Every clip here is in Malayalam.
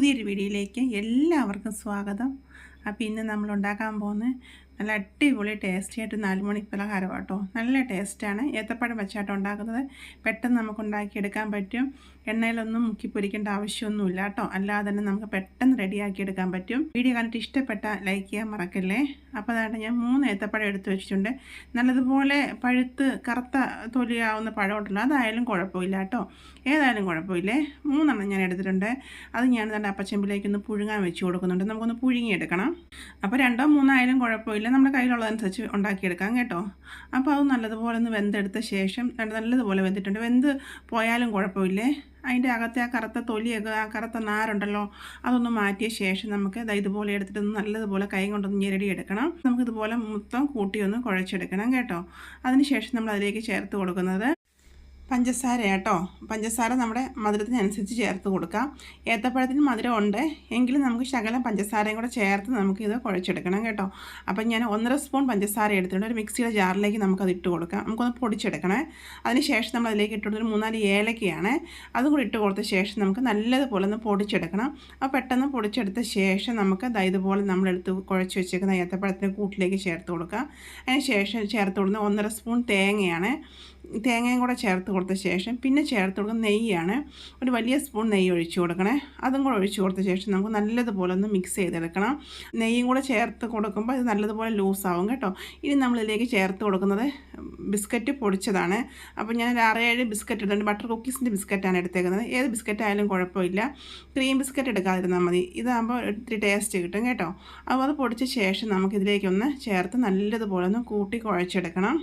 പുതിയൊരു വീഡിയോയിലേക്ക് എല്ലാവർക്കും സ്വാഗതം. അപ്പോൾ ഇന്ന് നമ്മൾ ഉണ്ടാക്കാൻ പോകുന്നത് നല്ല അടിപൊളി ടേസ്റ്റി ആയിട്ട് നാല് മണി പലഹാരം കേട്ടോ നല്ല ടേസ്റ്റാണ് ഏത്തപ്പഴം വെച്ചാട്ടോ ഉണ്ടാക്കുന്നത്. പെട്ടെന്ന് നമുക്ക് ഉണ്ടാക്കിയെടുക്കാൻ പറ്റും. എണ്ണയിലൊന്നും മുക്കി പൊരിക്കേണ്ട ആവശ്യമൊന്നുമില്ല കേട്ടോ. അല്ലാതെ തന്നെ നമുക്ക് പെട്ടെന്ന് റെഡിയാക്കി എടുക്കാൻ പറ്റും. വീഡിയോ കണ്ടിട്ട് ഇഷ്ടപ്പെട്ട ലൈക്ക് ചെയ്യാൻ മറക്കല്ലേ? അപ്പോൾ അതായത് ഞാൻ മൂന്ന് ഏത്തപ്പഴം എടുത്ത് വെച്ചിട്ടുണ്ട്. നല്ലതുപോലെ പഴുത്ത് കറുത്ത തൊലിയാവുന്ന പഴം ഉണ്ടല്ലോ അതായാലും കുഴപ്പമില്ല കേട്ടോ. ഏതായാലും കുഴപ്പമില്ലേ? മൂന്നെണ്ണം ഞാൻ എടുത്തിട്ടുണ്ട്. അത് ഞാൻ തന്നെ അപ്പച്ചെമ്പിലേക്ക് ഒന്ന് പുഴുങ്ങാൻ വെച്ച് കൊടുക്കുന്നുണ്ട്. നമുക്കൊന്ന് പുഴുങ്ങിയെടുക്കണം. അപ്പോൾ രണ്ടോ മൂന്നോ ആയാലും കുഴപ്പമില്ല നമ്മുടെ കയ്യിലുള്ളതനുസരിച്ച് ഉണ്ടാക്കിയെടുക്കാം കേട്ടോ. അപ്പോൾ അത് നല്ലതുപോലെ ഒന്ന് വെന്തെടുത്ത ശേഷം നല്ലതുപോലെ വെന്തിട്ടുണ്ട്. വെന്ത് പോയാലും കുഴപ്പമില്ലേ? അതിന്റെ അകത്തെ ആ കറുത്ത തൊലിയൊക്കെ ആ കറുത്ത നാരുണ്ടല്ലോ അതൊന്ന് മാറ്റിയ ശേഷം നമുക്ക് ഇതുപോലെ എടുത്തിട്ട് നല്ലതുപോലെ കൈ കൊണ്ടൊന്ന് ഞെരടി എടുക്കണം നമുക്കിതുപോലെ മൊത്തം കൂട്ടി ഒന്ന് കുഴച്ചെടുക്കണം കേട്ടോ. അതിനുശേഷം നമ്മൾ അതിലേക്ക് ചേർത്ത് കൊടുക്കുന്നത് പഞ്ചസാര കേട്ടോ. പഞ്ചസാര നമ്മുടെ മധുരത്തിനനുസരിച്ച് ചേർത്ത് കൊടുക്കാം. ഏത്തപ്പഴത്തിന് മധുരം ഉണ്ട് എങ്കിലും നമുക്ക് ശകലം പഞ്ചസാരയും കൂടെ ചേർത്ത് നമുക്ക് ഇത് കുഴച്ചെടുക്കണം കേട്ടോ. അപ്പം ഞാൻ ഒന്നര സ്പൂൺ പഞ്ചസാര എടുത്തിട്ടുണ്ട്. ഒരു മിക്സിയുടെ ജാറിലേക്ക് നമുക്കത് ഇട്ട് കൊടുക്കാം. നമുക്കൊന്ന് പൊടിച്ചെടുക്കണേ. അതിനുശേഷം നമ്മൾ അതിലേക്ക് ഇട്ട് കൊടുത്തൊരു മൂന്നാൽ ഏലക്കയാണ്. അതും കൂടി ഇട്ട് കൊടുത്ത ശേഷം നമുക്ക് നല്ലതുപോലെ ഒന്ന് പൊടിച്ചെടുക്കണം. അപ്പോൾ പെട്ടെന്ന് പൊടിച്ചെടുത്ത ശേഷം നമുക്ക് ഇതുപോലെ നമ്മളെടുത്ത് കുഴച്ച് വെച്ചേക്കുന്ന ഏത്തപ്പഴത്തിന്റെ കൂട്ടിലേക്ക് ചേർത്ത് കൊടുക്കാം. അതിന് ശേഷം ചേർത്ത് കൊടുക്കുന്ന ഒന്നര സ്പൂൺ തേങ്ങയാണ്. തേങ്ങയും കൂടെ ചേർത്ത് കൊടുത്ത ശേഷം പിന്നെ ചേർത്ത് കൊടുക്കുന്ന നെയ്യാണ് ഒരു വലിയ സ്പൂൺ നെയ്യ് ഒഴിച്ചു കൊടുക്കണേ. അതും കൂടെ ഒഴിച്ചു കൊടുത്ത ശേഷം നമുക്ക് നല്ലതുപോലെ ഒന്ന് മിക്സ് ചെയ്തെടുക്കണം. നെയ്യും കൂടെ ചേർത്ത് കൊടുക്കുമ്പോൾ ഇത് നല്ലതുപോലെ ലൂസാവും കേട്ടോ. ഇനി നമ്മളിതിലേക്ക് ചേർത്ത് കൊടുക്കുന്നത് ബിസ്ക്കറ്റ് പൊടിച്ചതാണ്. അപ്പോൾ ഞാൻ ഒരു ആറേഴ് ബിസ്ക്കറ്റ് എടുത്തിട്ടുണ്ട്. ബട്ടർ കുക്കീസിന്റെ ബിസ്ക്കറ്റാണ് എടുത്തേക്കുന്നത്. ഏത് ബിസ്ക്കറ്റ് ആയാലും കുഴപ്പമില്ല. ക്രീം ബിസ്ക്കറ്റ് എടുക്കാതിരുന്നാൽ മതി. ഇതാകുമ്പോൾ ഒത്തിരി ടേസ്റ്റ് കിട്ടും കേട്ടോ. അപ്പോൾ അത് പൊടിച്ച ശേഷം നമുക്കിതിലേക്കൊന്ന് ചേർത്ത് നല്ലതുപോലെ ഒന്ന് കൂട്ടി കുഴച്ചെടുക്കണം.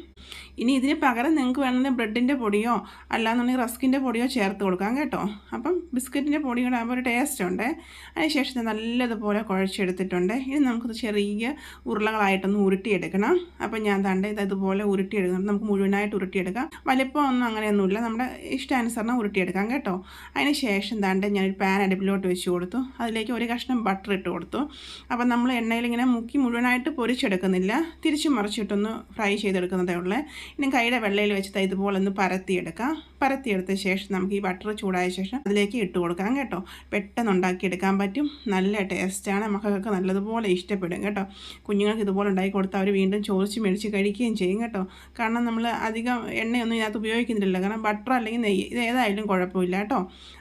ഇനി ഇതിന് പകരം നിങ്ങൾക്ക് വേണമെങ്കിൽ ബ്രെഡിന്റെ പൊടിയോ അല്ലാന്നുണ്ടെങ്കിൽ റസ്കിന്റെ പൊടിയോ ചേർത്ത് കൊടുക്കാം കേട്ടോ. അപ്പം ബിസ്ക്കറ്റിന്റെ പൊടി കൂടെ ആകുമ്പോൾ ഒരു ടേസ്റ്റ് ഉണ്ട്. അതിനുശേഷം നല്ലതുപോലെ കുഴച്ചെടുത്തിട്ടുണ്ട്. ഇനി നമുക്കത് ചെറിയ ഉരുളകളായിട്ടൊന്ന് ഉരുട്ടിയെടുക്കണം. അപ്പം ഞാൻ തണ്ട് ഇത് ഇതുപോലെ ഉരുട്ടിയെടുക്കണം. നമുക്ക് മുഴുവനായിട്ട് ഉരുട്ടിയെടുക്കാം. വലിപ്പമൊന്നും അങ്ങനെയൊന്നുമില്ല. നമ്മുടെ ഇഷ്ടാനുസരണം ഉരുട്ടിയെടുക്കാം കേട്ടോ. അതിന് ശേഷം തണ്ട് ഞാനൊരു പാൻ അടുപ്പിലോട്ട് വെച്ച് കൊടുത്തു. അതിലേക്ക് ഒരു കഷ്ണം ബട്ടർ ഇട്ട് കൊടുത്തു. അപ്പം നമ്മൾ എണ്ണയിൽ ഇങ്ങനെ മുക്കി മുഴുവനായിട്ട് പൊരിച്ചെടുക്കുന്നില്ല. തിരിച്ചു മറിച്ചിട്ടൊന്ന് ഫ്രൈ ചെയ്തെടുക്കുന്നതേ ഉള്ളൂ. ഇനി കൈയുടെ വെള്ളയിൽ വെച്ചിട്ട് ഇതുപോലെ ഒന്ന് പരത്തിയെടുക്കാം. പരത്തിയെടുത്ത ശേഷം നമുക്ക് ഈ ബട്ടർ ചൂടായ ശേഷം അതിലേക്ക് ഇട്ട് കൊടുക്കാം കേട്ടോ. പെട്ടെന്ന് ഉണ്ടാക്കിയെടുക്കാൻ പറ്റും. നല്ല ടേസ്റ്റാണ് മക്കൾക്ക് നല്ലതുപോലെ ഇഷ്ടപ്പെടും കേട്ടോ. കുഞ്ഞുങ്ങൾക്ക് ഇതുപോലെ ഉണ്ടാക്കി കൊടുത്താൽ അവർ വീണ്ടും ചോദിച്ച് മേടിച്ച് കഴിക്കുകയും ചെയ്യും കേട്ടോ. കാരണം നമ്മൾ അധികം എണ്ണയൊന്നും ഇതിനകത്ത് ഉപയോഗിക്കുന്നില്ല കാരണം ബട്ടർ അല്ലെങ്കിൽ നെയ്യ് ഇത് ഏതായാലും കുഴപ്പമില്ല കേട്ടോ.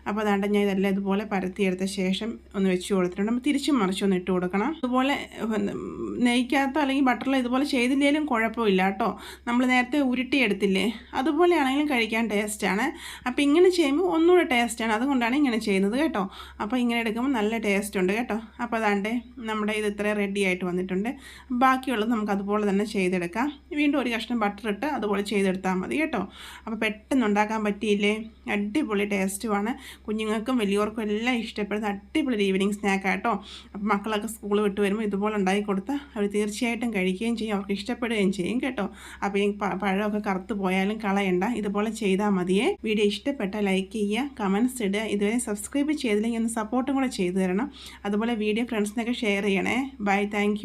അപ്പോൾ അതാണ്ട് ഞാൻ ഇതെല്ലാം ഇതുപോലെ പരത്തിയെടുത്ത ശേഷം ഒന്ന് വെച്ച് കൊടുത്തിട്ടുണ്ട്. നമ്മൾ തിരിച്ചും മറിച്ചൊന്ന് ഇട്ട് കൊടുക്കണം. അതുപോലെ നെയ്ക്കകത്തോ അല്ലെങ്കിൽ ബട്ടറിലോ ഇതുപോലെ ചെയ്തില്ലെങ്കിലും കുഴപ്പമില്ല കേട്ടോ. നമ്മൾ നേരത്തെ ഉരുട്ടിയെടുത്തില്ലേ? അതുപോലെയാണെങ്കിലും കഴിക്കാൻ ടേസ്റ്റാണ്. അപ്പോൾ ഇങ്ങനെ ചെയ്യുമ്പോൾ ഒന്നുകൂടെ ടേസ്റ്റാണ്. അതുകൊണ്ടാണ് ഇങ്ങനെ ചെയ്യുന്നത് കേട്ടോ. അപ്പോൾ ഇങ്ങനെ എടുക്കുമ്പോൾ നല്ല ടേസ്റ്റ് ഉണ്ട് കേട്ടോ. അപ്പോൾ അതാണ്ട് നമ്മുടെ ഇത് ഇത്ര റെഡി ആയിട്ട് വന്നിട്ടുണ്ട്. ബാക്കിയുള്ളത് നമുക്ക് അതുപോലെ തന്നെ ചെയ്തെടുക്കാം. വീണ്ടും ഒരു കഷ്ണം ബട്ടർ ഇട്ട് അതുപോലെ ചെയ്തെടുത്താൽ മതി കേട്ടോ. അപ്പോൾ പെട്ടെന്ന് ഉണ്ടാക്കാൻ പറ്റിയില്ലേ? അടിപൊളി ടേസ്റ്റുമാണ് കുഞ്ഞുങ്ങൾക്കും വലിയവർക്കും എല്ലാം ഇഷ്ടപ്പെടുന്ന അടിപൊളി ഈവനിങ് സ്നാക്ക് കേട്ടോ. അപ്പോൾ മക്കളൊക്കെ സ്കൂൾ വിട്ട് വരുമ്പോൾ ഇതുപോലെ ഉണ്ടാക്കി കൊടുത്താൽ അവർ തീർച്ചയായിട്ടും കഴിക്കുകയും ചെയ്യും. അവർക്ക് ഇഷ്ടപ്പെടുകയും ചെയ്യും കേട്ടോ. അപ്പോൾ ഈ പഴമൊക്കെ കറുത്ത് പോയാലും കളയണ്ട. ഇതുപോലെ ചെയ്താൽ മതിയേ വീഡിയോ ഇഷ്ടപ്പെട്ട ലൈക്ക് ചെയ്യുക കമൻസ് ഇടുക. ഇതുവരെ സബ്സ്ക്രൈബ് ചെയ്തില്ലെങ്കിൽ ഒന്ന് സപ്പോർട്ടും കൂടെ ചെയ്തു തരണം. അതുപോലെ വീഡിയോ ഫ്രണ്ട്സിനൊക്കെ ഷെയർ ചെയ്യണേ. Bye thank